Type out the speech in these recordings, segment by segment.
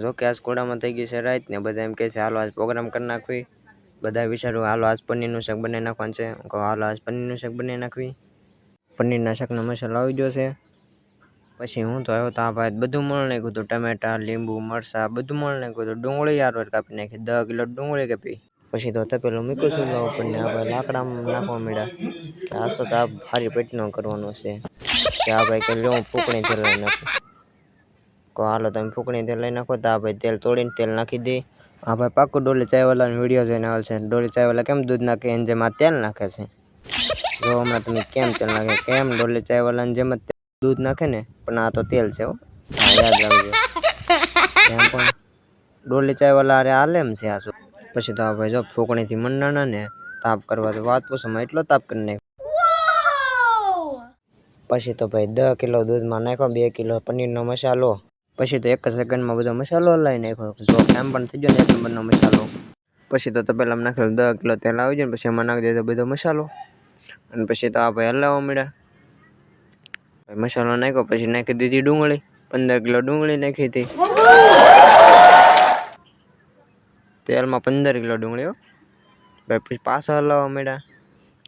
જો કે આજ કોડામાં થઈ ગઈ છે રાત ને બધા એમ કહે છે, હાલો, આજ પ્રોગ્રામ કરી નાખવી. બધા વિચાર્યું હાલો, આજ પનીરનું શાક બનાવી નાખવાનું છે. હું કહું, હાલો, આજ પનીરનું શાક બનાવી નાખવી. પનીરના શાકનો મસાલો આવી ગયો છે. પછી હું તો આવ્યો તો આ ભાઈ બધું મળ નાખ્યું હતું. ટમેટા, લીંબુ, મરચાં, બધું મળ નાખ્યું હતું. ડુંગળી યાર કાપી નાખી. દસ કિલો ડુંગળી કાપી. પછી તો તપેલો મૂક્યું છું આપણને આપણે લાકડામાં નાખવા મળ્યા કે આજ તો તાપ સારી પેટનો કરવાનો છે. આ ભાઈ કે લો ફૂકણી લઈ નાખું. કહો હાલો તમે ફૂકણી તેલ લઈ નાખો. તો આ ભાઈ તેલ તોડીને તેલ નાખી દે. આ ભાઈ પાકું ડોલી ચાયવાલાનો વીડિયો જોઈને આવે છે. ડોલી ચાયવાલા કેમ દૂધ નાખે એને જેમ તેલ નાખે છે? જો હમણાં તમે કેમ તેલ નાખે? કેમ ડોલી ચાયવાલાને જેમ જ દૂધ નાખે ને પણ આ તો તેલ છે હો. હા યાદ રાખજો. એમ પણ ડોલી ચાયવાલા અરે હાલે એમ છે આ શું? પછી તો આ ભાઈ જો ફૂકણીથી મંડાણા ને તાપ કરવા તો વાત પૂછોમાં એટલો તાપ કરી નાખ્યો. પછી તો ભાઈ દસ કિલો દૂધમાં નાખ્યો બે કિલો પનીરનો મસાલો. પછી તો એક જ સેકન્ડમાં બધો મસાલો હલાવી નાખ્યો. એમ પણ થઈ ગયો ને એક નંબરનો મસાલો. પછી તો તપેલામાં નાખેલો દસ કિલો તેલ આવી જાય પછી એમાં નાખી દીધો બધો મસાલો. અને પછી તો આ ભાઈ હલાવવા મળ્યા મસાલો નાખ્યો, પછી નાખી દીધી ડુંગળી. પંદર કિલો ડુંગળી નાખી હતી. તેલમાં પંદર કિલો ડુંગળીઓ પછી પાછા હલાવવા મળ્યા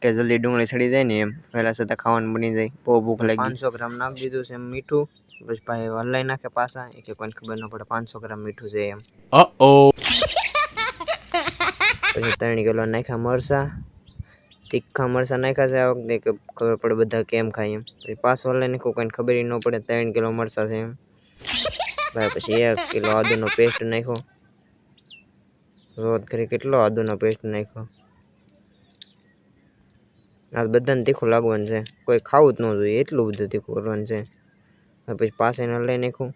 કે જલ્દી ડુંગળી સડી જાય ને એમ. વહેલા છતાં ખાવાનું બની જાય. બહુ ભૂખ લાગી. પાંચસો ગ્રામ નાખી દીધું છે એમ મીઠું. પછી ભાઈ હલાઈ નાખે પાછા એ કે કોઈને ખબર ન પડે પાંચસો ગ્રામ મીઠું છે એમ. Uh-oh. પછી ત્રણ કિલો નાખ્યા મરસા તીખા મરસા નાખ્યા છે આ વખતે કે ખબર પડે બધા કેમ ખાય એમ. પછી પાછો હલાઈ નાખ્યું કોઈને ખબર ન પડે ત્રણ કિલો મરસા છે એમ. ભાઈ પછી એક કિલો આદુનો પેસ્ટ નાખ્યો. રોજ કરી કેટલો આદુનો પેસ્ટ નાખ્યો. આ બધાને તીખું લાગવાનું છે. કોઈ ખાવું જ ન જોઈએ એટલું બધું તીખું કરવાનું છે. પછી પાસે લઈ નાખ્યું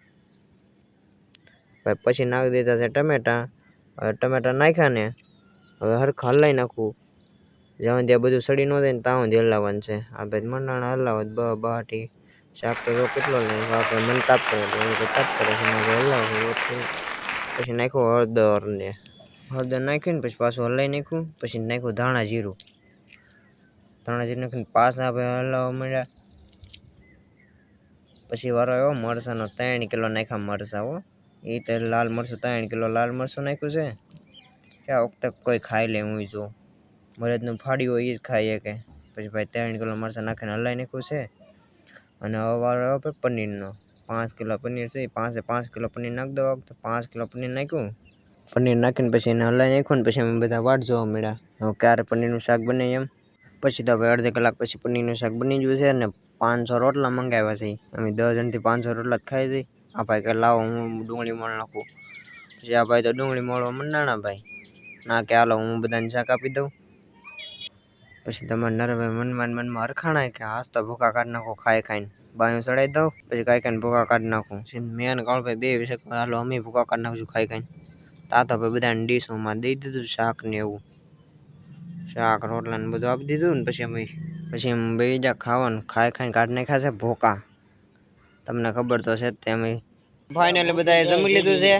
ભાઈ પછી નાખી દીધા છે ટમેટા હવે ટમેટા નાખ્યા ને હવે હરખા હલાવી નાખવું જ્યાં ત્યાં બધું સડી ન જાય ને ત્યાં સુધી હલાવવાનું છે આ ભાઈ મંડાણા હલાવો બ બહાટી શાક તો જો કેટલો લે આપણે મન તાપ કરે તો એ તો તાપ કરે છે એમાં હલાવો પછી નાખ્યું હળદર ને હળદર નાખ્યું ને પછી પાછું હલાવી નાખ્યું પછી નાખ્યું ધાણા જીરું ધાણા જીરું નાખીને પાછા આપણે હલાવવા મળ્યા પછી વારો આવ્યો, મરચાંનો ત્રણ કિલો નાખ્યા મરચાં, હો. એ તો લાલ મરચું, ત્રણ કિલો લાલ મરચું નાખ્યું છે. કે આ વખતે કોઈ ખાઈ લે, હું જો મરદનું ફાડ્યું હોય એ જ ખાઈએ કે પછી ભાઈ ત્રણ કિલો મરચાં નાખીને હલાવી નાખ્યું છે. અને હવે વારો આવ્યો પનીરનો. પાંચ કિલો પનીર છે પાંચે પાંચ કિલો પનીર નાખી દો વખતે. પાંચ કિલો પનીર નાખ્યું. પનીર નાખીને પછી એને હલાવી નાખ્યું ને પછી અમે બધા વાટ જોવા મળ્યા. હવે ક્યારે પનીરનું શાક બને એમ? પછી તો હવે અડધી કલાક પછી પનીરનું શાક બની ગયું છે અને પાંચસો રોટલા મંગાવ્યા છે. અમે દસ જણથી પાંચસો રોટલા જ ખાઈ જઈ આ ભાઈ કે લાવો, હું ડુંગળી મળ નાખું. પછી આ ભાઈ તો ડુંગળી મળવા મંડાણા ભાઈ. ના કે હાલો, હું બધાને શાક આપી દઉં. પછી તમારે નરવે મનમાં મનમાં હરખાણાય કે હાસ તો ભૂકા કાઢી નાખો, ખાઈ ખાઈને બાયું ચડાવી દઉં, પછી કાંઈ કાંઈ ભૂકા કાઢી નાખું. મેં અને કાળભાઈ બે વિશે હાલો, અમે ભૂકા કાઢી નાખશું, ખાઈ તા તો ભાઈ બધાને ડીશોમાં દઈ દીધું શાક ને એવું. શાક રોટલા ને બધું આપી દીધું ને પછી અમે પછી એમ બીજા ખાવાનું. ખાઈ ખાઈને કાઢ નાખ્યા છે ભોકા. તમને ખબર તો છે તે અમે ફાઇનલી બધાએ જમી લીધું છે.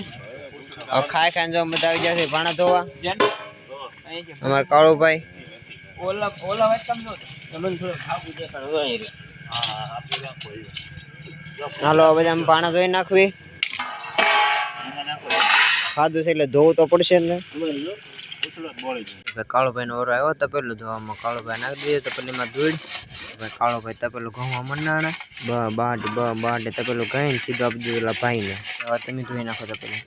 ખાઈ ખાઈને જો બધા આવી જશે ભાણા ધોવા. અમારા કાળુભાઈ. ઓલા ઓલા વાત સમજો તમને થોડું ખાવું દેખાડ હાલો બધા પાણા ધોઈ નાખવી. ખાધું છે એટલે ધોવું તો પડશે ને. કાળુભાઈ નો ઓરો આવ્યો તપેલું ધોવામાં કાળુભાઈ નાખી દીધું તપેલીમાં ધૂળ. ભાઈ કાળુભાઈ તપેલું ઘઉંમાં મંડાણે બ બાટ બ બાટ તપેલું ઘઈ સીધું આપી દીધું પેલા ભાઈને. તમે ધોઈ નાખો તપેલું